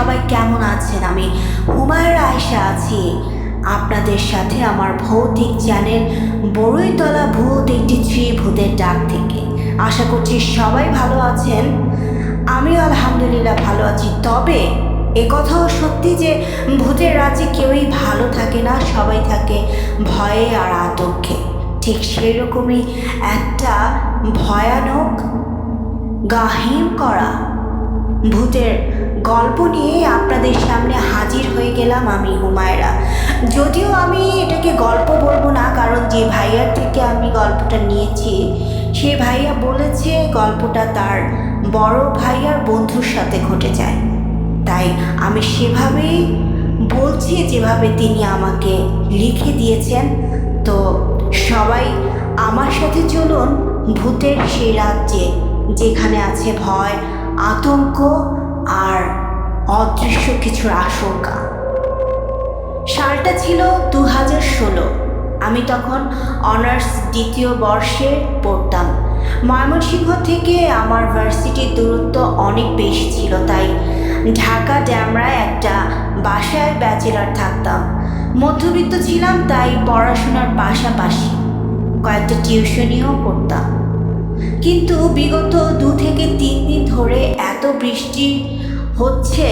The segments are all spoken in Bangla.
সবাই কেমন আছেন? আমি হুমায়রা আয়সা আছি। আপনাদের সাথে আমার ভৌতিক চ্যানেল বড়ইতলা ভূত একটি থ্রি ভূতের ডাক থেকে। আশা করছি সবাই ভালো আছেন। আমিও আলহামদুলিল্লাহ ভালো আছি। তবে এ কথাও সত্যি যে ভূতের রাজ্যে কেউই ভালো থাকে না, সবাই থাকে ভয়ে আর আতঙ্কে। ঠিক সেরকমই একটা ভয়ানক গাহিম করা ভূতের গল্প নিয়ে আপনাদের সামনে হাজির হয়ে গেলাম আমি হুমায়রা। যদিও আমি এটাকে গল্প বলব না, কারণ যে ভাইয়ার থেকে আমি গল্পটা নিয়েছি, সে ভাইয়া বলেছে গল্পটা তার বড় ভাইয়ার বন্ধুর সাথে ঘটে যায়। তাই আমি সেভাবেই বলছি, যেভাবে তিনি আমাকে লিখে দিয়েছেন। তো সবাই আমার সাথে চলুন, ভূতের সেই রাজ্যে, যেখানে আছে ভয়, আতঙ্ক আর অদৃশ্য কিছুর আশঙ্কা। সালটা ছিল দু হাজার ষোলো। আমি তখন অনার্স দ্বিতীয় বর্ষে পড়তাম। ময়মনসিংহ থেকে আমার ভার্সিটির দূরত্ব অনেক বেশি ছিল, তাই ঢাকা ড্যামরায় একটা বাসায় ব্যাচেলার থাকতাম। মধ্যবিত্ত ছিলাম, তাই পড়াশোনার পাশাপাশি কয়েকটা টিউশনিও করতাম। কিন্তু বিগত দু থেকে তিন দিন ধরে এত বৃষ্টি হচ্ছে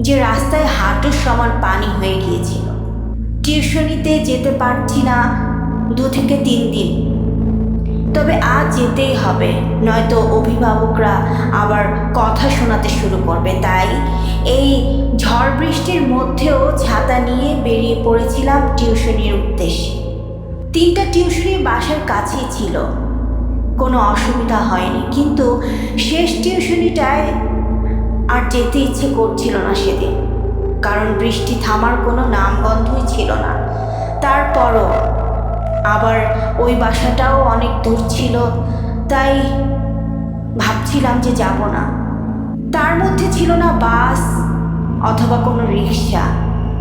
যে রাস্তায় হাঁটুর সমান পানি হয়ে গিয়েছিল। টিউশনিতে যেতে পারছি না দু থেকে তিন দিন। তবে আজ যেতেই হবে, নয়তো অভিভাবকরা আবার কথা শোনাতে শুরু করবে। তাই এই ঝড় বৃষ্টির মধ্যেও ছাতা নিয়ে বেরিয়ে পড়েছিলাম টিউশনির উদ্দেশ্যে। তিনটা টিউশনি বাসার কাছেই ছিল। কোনো অসুবিধা হয়নি, কিন্তু শেষ টিউশনিটায় আর যেতে ইচ্ছে করছিল না সেদিন। কারণ বৃষ্টি থামার কোনো নামগন্ধই ছিল না। তারপরও আবার ওই বাসাটাও অনেক দূর ছিল, তাই ভাবছিলাম যে যাব না। তার মধ্যে ছিল না বাস অথবা কোনো রিক্সা।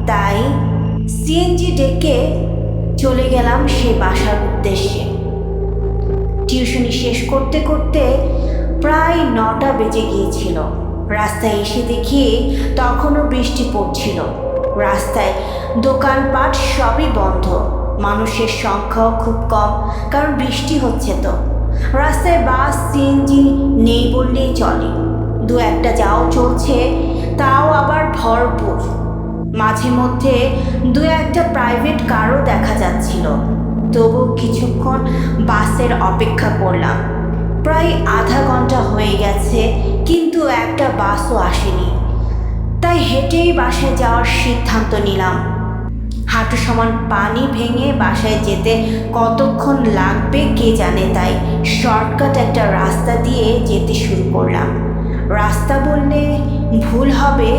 তাই সিএনজি ডেকে চলে গেলাম সে বাসার উদ্দেশ্যে। টিউশনি শেষ করতে করতে প্রায় নটা বেজে গিয়েছিল। রাস্তায় এসে দেখি তখনও বৃষ্টি পড়ছিল। রাস্তায় দোকানপাট সবই বন্ধ। মানুষের সংখ্যাও খুব কম, কারণ বৃষ্টি হচ্ছে তো। রাস্তায় বাস, সিএনজি নেই বললেই চলে। দু একটা যাও চলছে, তাও আবার ভরপুর। মাঝে মধ্যে দু একটা প্রাইভেট কারও দেখা যাচ্ছিল। তবু কিছুক্ষণ বাসের অপেক্ষা করলাম। প্রায় আধা ঘণ্টা হয়ে গেছে কিন্তু একটা বাসও আসেনি। তাই হেঁটেই বাসায় যাওয়ার সিদ্ধান্ত নিলাম। হাঁটু সমান পানি ভেঙে বাসায় যেতে কতক্ষণ লাগবে কে জানে তাই শর্টকাট একটা রাস্তা দিয়ে যেতে শুরু করলাম। রাস্তা বললে ভুল হবে।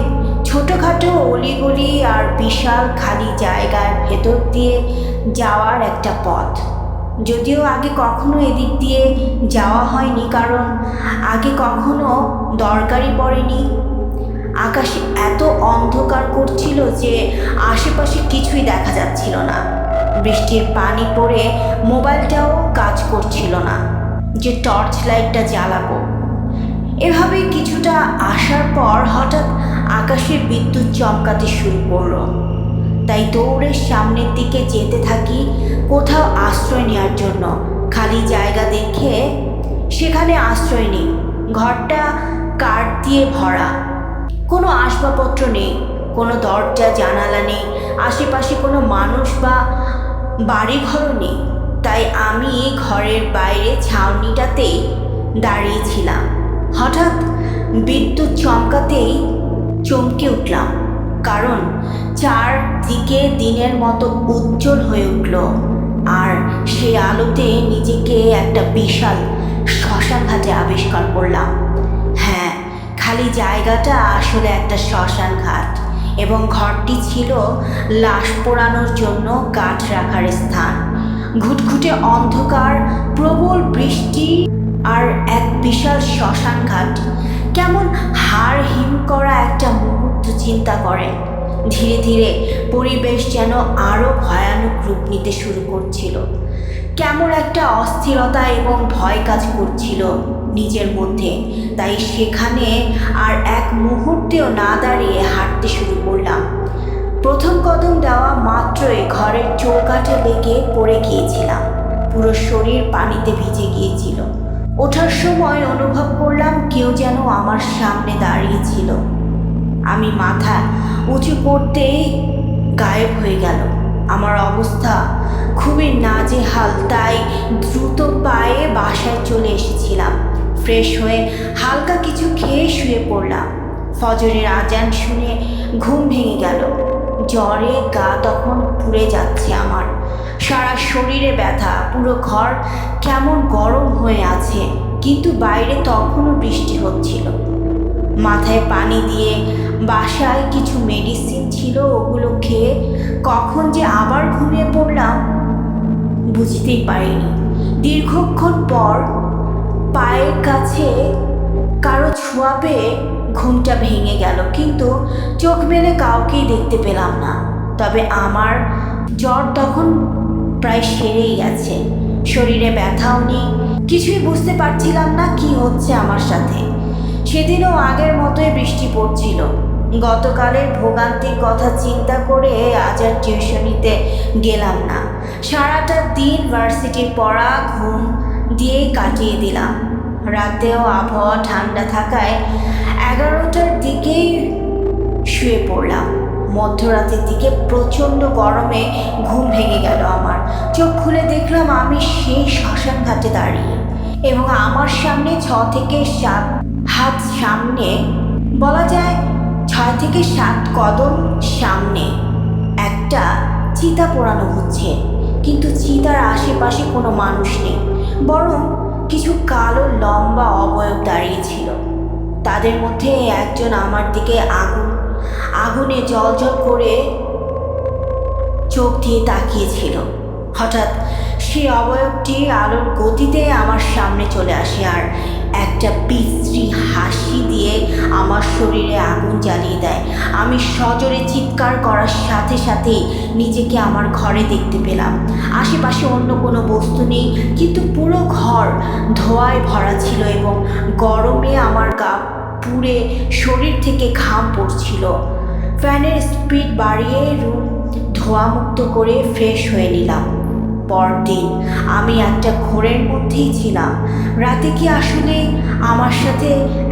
ছোটোখাটো অলিগলি আর বিশাল খালি জায়গার ভেতর দিয়ে যাওয়ার একটা পথ। যদিও আগে কখনো এদিক দিয়ে যাওয়া হয়নি, কারণ আগে কখনো দরকারই পড়েনি। আকাশে এত অন্ধকার করছিল যে আশেপাশে কিছুই দেখা যাচ্ছিল না। বৃষ্টির পানি পড়ে মোবাইলটাও কাজ করছিল না, যে টর্চ লাইটটা জ্বালাবো। এভাবে কিছুটা আসার পর হঠাৎ আকাশে বিদ্যুৎ চমকাতে শুরু করল। তাই দৌড়ে সামনের দিকে যেতে থাকি, কোথাও আশ্রয় নেওয়ার জন্য। খালি জায়গা দেখে সেখানে আশ্রয় নেই। ঘরটা কাঠ দিয়ে ভরা। কোনো আসবাবপত্র নেই, কোনো দরজা, জানালা নেই, আশেপাশে কোনো মানুষ বা বাড়িঘরও নেই। তাই আমি ঘরের বাইরে ছাউনিটাতেই দাঁড়িয়েছিলাম হঠাৎ বিদ্যুৎ চমকাতেই চমকে উঠলাম। কারণ চারদিকে দিনের মতো উজ্জ্বল হয়ে উঠল, আর সেই আলোতে নিজেকে একটা বিশাল শ্মশান ঘাটে আবিষ্কার করলাম। হ্যাঁ খালি জায়গাটা আসলে একটা শ্মশান ঘাট, এবং ঘরটি ছিল লাশ পোড়ানোর জন্য কাঠ রাখার স্থান। ঘুটঘুটে অন্ধকার, প্রবল বৃষ্টি আর এক বিশাল শ্মশান ঘাট। কেমন হাড় হিম করা একটা মুহূর্ত চিন্তা করেন ধীরে ধীরে পরিবেশ যেন আরও ভয়ানক রূপ নিতে শুরু করছিল। কেমন একটা অস্থিরতা এবং ভয় কাজ করছিল নিজের মধ্যে। তাই সেখানে আর এক মুহূর্তেও না দাঁড়িয়ে হাঁটতে শুরু করলাম। প্রথম কদম দেওয়া মাত্রই ঘরের চৌকাঠে লেগে পড়ে গিয়েছিলাম। পুরো শরীর পানিতে ভিজে গিয়েছিল। ওঠার সময় অনুভব করলাম কেউ যেন আমার সামনে দাঁড়িয়েছিল আমি মাথা উঁচু করতেই গায়েব হয়ে গেল। আমার অবস্থা খুবই নাজেহাল, তাই দ্রুত পায়ে বাসায় চলে এসেছিলাম। ফ্রেশ হয়ে হালকা কিছু খেয়ে শুয়ে পড়লাম। ফজরের আজান শুনে ঘুম ভেঙে গেল। জ্বরে গা তখন পুড়ে যাচ্ছে আমার। সারা শরীরে ব্যথা, পুরো ঘর কেমন গরম হয়ে আছে, কিন্তু বাইরে তখনও বৃষ্টি হচ্ছিল। মাথায় পানি দিয়ে বাসায় কিছু মেডিসিন ছিল, ওগুলো খেয়ে কখন যে আবার ঘুমিয়ে পড়লাম বুঝতেই পারিনি। দীর্ঘক্ষণ পর পায়ের কাছে কারও ছোঁয়া পেয়ে ঘুমটা ভেঙে গেল, কিন্তু চোখ মেলে কাউকেই দেখতে পেলাম না। তবে আমার জ্বর তখন প্রায় সেরেই গেছে। শরীরে ব্যথাও নেই, কিছুই বুঝতে পারছিলাম না কি হচ্ছে আমার সাথে। সেদিনও আগের মতোই বৃষ্টি পড়ছিল। গতকালের ভোগান্তির কথা চিন্তা করে আজ আর টিউশনিতে গেলাম না। সারাটা দিন ভার্সিটির পড়া, ঘুম দিয়েই কাটিয়ে দিলাম। রাতেও আবহাওয়া ঠান্ডা থাকায় এগারোটার দিকেই শুয়ে পড়লাম। মধ্যরাতের দিকে প্রচণ্ড গরমে ঘুম ভেঙে গেল আমার। চোখ খুলে দেখলাম আমি সেই শ্মশান ঘাটে দাঁড়িয়ে এবং আমার সামনে ছ থেকে সাত হাত সামনে বলা যায় ছয় থেকে সাত কদম সামনে একটা চিতা পোড়ানো হচ্ছে। কিন্তু চিতার আশেপাশে কোনো মানুষ নেই, বরং কিছু কালো, লম্বা অবয়ব দাঁড়িয়েছিল তাদের মধ্যে একজন আমার দিকে আগুন, আগুনে জল জল করে চোখ দিয়ে তাকিয়েছিল। হঠাৎ সেই অবয়বটি আলোর গতিতে আমার সামনে চলে আসে আর একটা বিশ্রী হাসি দিয়ে আমার শরীরে আগুন জ্বালিয়ে দেয়। আমি সজোরে চিৎকার করার সাথে সাথেই নিজেকে আমার ঘরে দেখতে পেলাম। আশেপাশে অন্য কোনো বস্তু নেই, কিন্তু পুরো ঘর ধোঁয়ায় ভরা ছিল এবং গরমে আমার গা পুড়ে শরীর থেকে ঘাম পড়ছিল। ফ্যানের স্পিড বাড়িয়ে রুম ধোঁয়ামুক্ত করে ফ্রেশ হয়ে নিলাম। পরদিন। আমি একটা ঘোরের মধ্যেই ছিলাম। রাতে কি আসলে আমার সাথে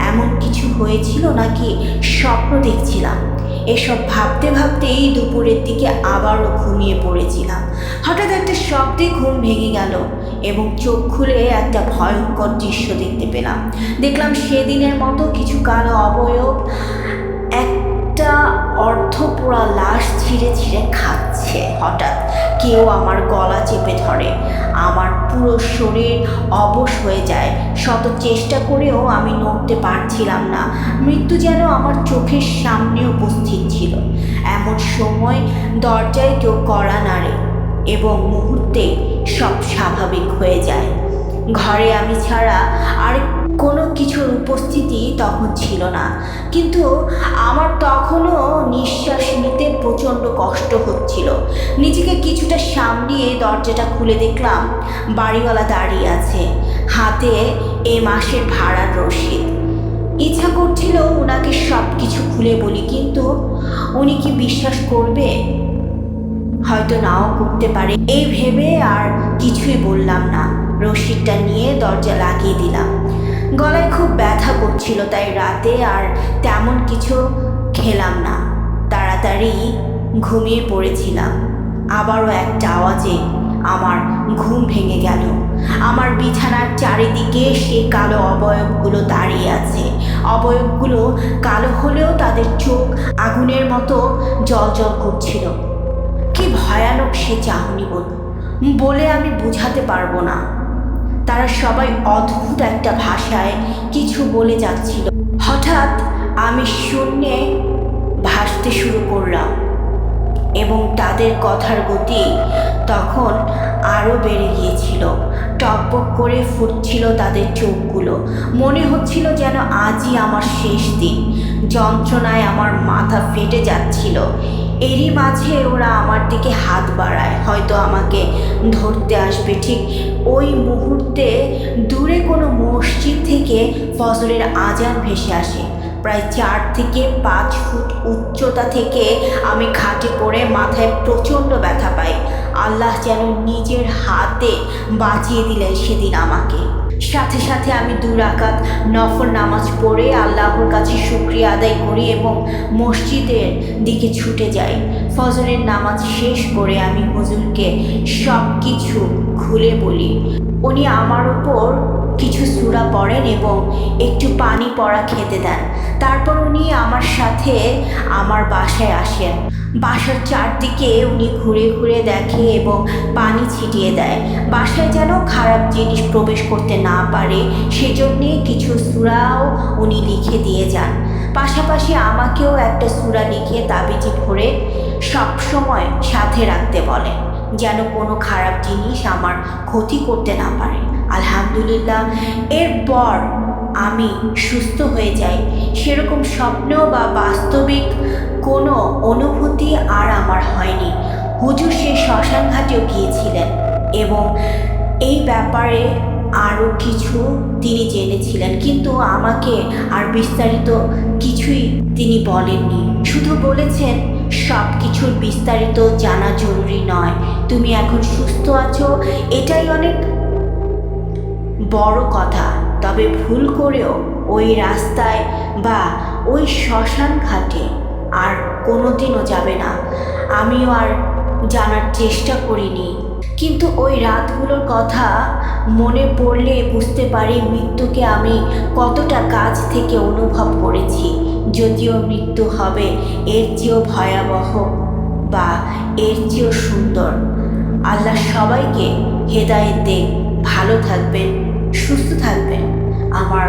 এমন কিছু হয়েছিল নাকি স্বপ্ন দেখছিলাম? এসব ভাবতে ভাবতেই দুপুরের দিকে আবারও ঘুমিয়ে পড়েছিলাম। হঠাৎ একটা শব্দে ঘুম ভেঙে গেল এবং চোখ খুলে একটা ভয়ঙ্কর দৃশ্য দেখতে পেলাম। দেখলাম সেদিনের মতো কিছু কালো অবয়ব, একটা অর্ধপোড়া লাশ ছিঁড়ে ছিঁড়ে খাচ্ছে। হঠাৎ। কেউ আমার গলা চেপে ধরে। আমার পুরো শরীর অবশ হয়ে যায়। শত চেষ্টা করেও আমি নড়তে পারছিলাম না। মৃত্যু যেন আমার চোখের সামনে উপস্থিত ছিল। এমন সময় দরজায় কেউ কড়া নাড়ে এবং মুহূর্তে সব স্বাভাবিক হয়ে যায়। ঘরে আমি ছাড়া আর কোনো কিছুর উপস্থিতি তখন ছিল না। কিন্তু আমার তখনও নিঃশ্বাস প্রচণ্ড কষ্ট হচ্ছিল। নিজেকে কিছুটা সামলিয়ে দরজাটা খুলে দেখলাম বাড়িওয়ালা দাঁড়িয়ে আছে, হাতে এ মাসের ভাড়ার রসিদ। ইচ্ছা করছিল ওনাকে সব কিছু খুলে বলি, কিন্তু উনি কি বিশ্বাস করবে? হয়তো নাও করতে পারে। এই ভেবে আর কিছুই বললাম না। রশিদটা নিয়ে দরজা লাগিয়ে দিলাম। গলায় খুব ব্যথা করছিল, তাই রাতে আর তেমন কিছু খেলাম না। তাড়াতাড়ি ঘুমিয়ে পড়েছিলাম। আবারও একটা আওয়াজে আমার ঘুম ভেঙে গেল। আমার বিছানার চারিদিকে সে কালো অবয়বগুলো দাঁড়িয়ে আছে। অবয়বগুলো কালো হলেও তাদের চোখ আগুনের মতো জল করছিল। কি ভয়ানক সে চাহনি বোধ বলে আমি বুঝাতে পারব না। তারা সবাই অদ্ভুত একটা ভাষায় কিছু বলে যাচ্ছিল। হঠাৎ আমি শূন্যে ভাসতে শুরু করলাম এবং তাদের কথার গতি তখন আরও বেড়ে গিয়েছিল। টকবক করে ফুটছিল তাদের চোখগুলো। মনে হচ্ছিল যেন আজই আমার শেষ দিন। যন্ত্রণায় আমার মাথা ফেটে যাচ্ছিল। এরই মাঝে ওরা আমার দিকে হাত বাড়ায়। হয়তো আমাকে ধরতে আসবে ঠিক ওই মুহূর্তে দূরে কোনো মসজিদ থেকে ফজরের আজান ভেসে আসে। প্রায় চার থেকে পাঁচ ফুট উচ্চতা থেকে আমি খাটে পড়ে মাথায় প্রচণ্ড ব্যথা পাই। আল্লাহ যেন নিজের হাতে বাঁচিয়ে দিলেন সেদিন আমাকে। সাথে সাথে আমি দু রাকাত নফল নামাজ পড়ে আল্লাহর কাছে শুক্রিয়া আদায় করি এবং মসজিদের দিকে ছুটে যাই। ফজরের নামাজ শেষ করে আমি হুজুরকে সব কিছু খুলে বলি। উনি আমার উপর কিছু সুরা পড়েন এবং একটু পানি পড়া খেতে দেন। তারপর উনি আমার সাথে আমার বাসায় আসেন। বাসার চারদিকে উনি ঘুরে ঘুরে দেখে এবং পানি ছিটিয়ে দেয়। বাসায় যেন খারাপ জিনিস প্রবেশ করতে না পারে, সেজন্যে কিছু সুরাও উনি লিখে দিয়ে যান। পাশাপাশি আমাকেও একটা সুরা লিখে তাবিজে ভরে সবসময় সাথে রাখতে বলেন যেন কোনো খারাপ জিনিস আমার ক্ষতি করতে না পারে। আলহামদুলিল্লাহ, এরপর আমি সুস্থ হয়ে যাই। সেরকম স্বপ্ন বা বাস্তবিক কোনো অনুভূতি আর আমার হয়নি। হুজুর সে শ্মশান ঘাটেও গিয়েছিলেন এবং এই ব্যাপারে আরও কিছু তিনি জেনেছিলেন, কিন্তু আমাকে আর বিস্তারিত কিছুই তিনি বলেননি। শুধু বলেছেন সব কিছুর বিস্তারিত জানা জরুরি নয়, তুমি এখন সুস্থ আছো, এটাই অনেক বড় কথা। তবে ভুল করেও ওই রাস্তায় বা ওই শ্মশান ঘাটে আর কোনোদিনও যাবে না। আমিও আর জানার চেষ্টা করিনি। কিন্তু ওই রাতগুলোর কথা মনে পড়লে বুঝতে পারি মৃত্যুকে আমি কতটা কাছ থেকে অনুভব করেছি। যদিও মৃত্যু হবে এর চেয়েও ভয়াবহ বা এর চেয়েও সুন্দর। আল্লাহ সবাইকে হেদায়েতে ভালো থাকবেন। সুস্থ থাকবেন। আমার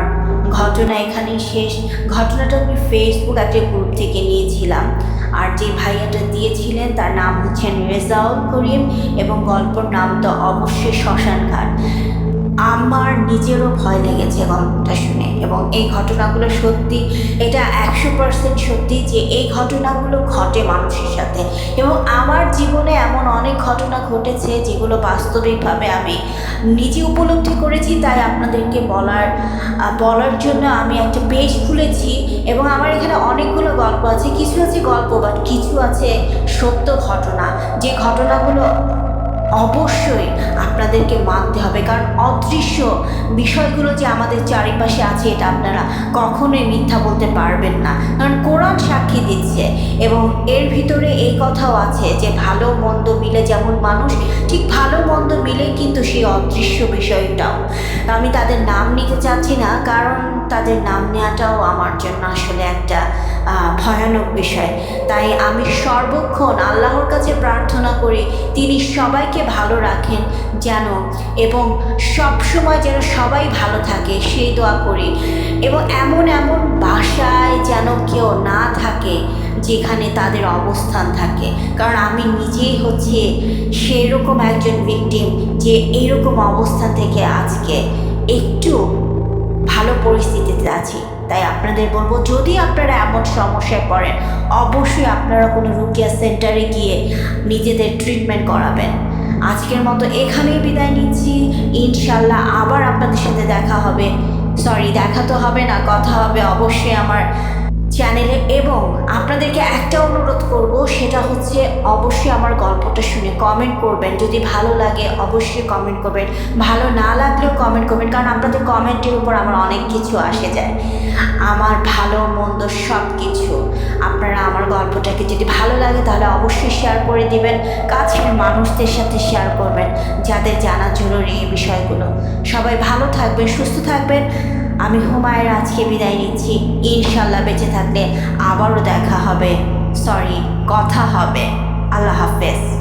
ঘটনা এখানেই শেষ। ঘটনাটা আমি ফেসবুক একটা গ্রুপ থেকে নিয়েছিলাম। আর যে ভাইয়াটা দিয়েছিলেন, তার নাম হচ্ছেন রেজাউল করিম এবং গল্পর নাম তো অবশ্যই শ্মশান ঘাট। আমার নিজেরও ভয় লেগেছে গল্পটা শুনে। এবং এই ঘটনাগুলো সত্যি, এটা একশো পার্সেন্ট সত্যি যে এই ঘটনাগুলো ঘটে মানুষের সাথে। এবং আমার জীবনে এমন অনেক ঘটনা ঘটেছে যেগুলো বাস্তবিকভাবে আমি নিজে উপলব্ধি করেছি, তাই আপনাদেরকে বলার বলার জন্য আমি একটা পেজ খুলেছি। এবং আমার এখানে অনেকগুলো গল্প আছে, কিছু আছে গল্প বাট কিছু আছে সত্য ঘটনা। যে ঘটনাগুলো অবশ্যই আপনাদেরকে মানতে হবে। কারণ অদৃশ্য বিষয়গুলো যে আমাদের চারিপাশে আছে, এটা আপনারা কখনোই মিথ্যা বলতে পারবেন না। কারণ কোরআন সাক্ষী দিচ্ছে এবং এর ভিতরে এই কথাও আছে যে ভালো মন্দ মিলে যেমন মানুষ, ঠিক ভালো মন্দ মিলে কিন্তু সেই অদৃশ্য বিষয়টাও। আমি তাদের নাম নিতে চাচ্ছি না, কারণ তাদের নাম নেওয়াটাও আমার জন্য আসলে একটা ভয়ানক বিষয়। তাই আমি সর্বক্ষণ আল্লাহর কাছে প্রার্থনা করি, তিনি সবাইকে ভালো রাখেন যেন, এবং সব সময় যেন সবাই ভালো থাকে, সেই দোয়া করি। এবং এমন এমন বাসায় যেন কেউ না থাকে, যেখানে তাদের অবস্থান থাকে। কারণ আমি নিজেই হচ্ছে সেরকম একজন ভিকটিম যে এরকম অবস্থান থেকে আজকে একটু ভালো পরিস্থিতিতে আছি। তাই আপনাদের বলব, যদি আপনারা এমন সমস্যায় পড়েন, অবশ্যই আপনারা কোনো রুকিয়া সেন্টারে গিয়ে নিজেদের ট্রিটমেন্ট করাবেন। আজকের মতো এখানেই বিদায় নিচ্ছি। ইনশাল্লাহ আবার আপনাদের সাথে দেখা হবে। সরি দেখা তো হবে না, কথা হবে অবশ্যই আমার চ্যানেলে এবং আপনাদেরকে একটা অনুরোধ করব, সেটা হচ্ছে অবশ্যই আমার গল্পটা শুনে কমেন্ট করবেন। যদি ভালো লাগে, অবশ্যই কমেন্ট করবেন। ভালো না লাগলেও কমেন্ট করবেন, কারণ আপনাদের কমেন্টের উপর আমার অনেক কিছু আসে যায়। আমার ভালো, মন্দ সব কিছু আপনারা আমার গল্পটাকে যদি ভালো লাগে, তাহলে অবশ্যই শেয়ার করে দিবেন। কাছের মানুষদের সাথে শেয়ার করবেন, যাদের জানা জরুরি এই বিষয়গুলো। সবাই ভালো থাকবেন, সুস্থ থাকবেন। আমি হুমায়ের আজকে বিদায় নিচ্ছি। ইনশাল্লাহ বেঁচে থাকলে আবারও দেখা হবে। সরি, কথা হবে। আল্লাহ হাফেজ।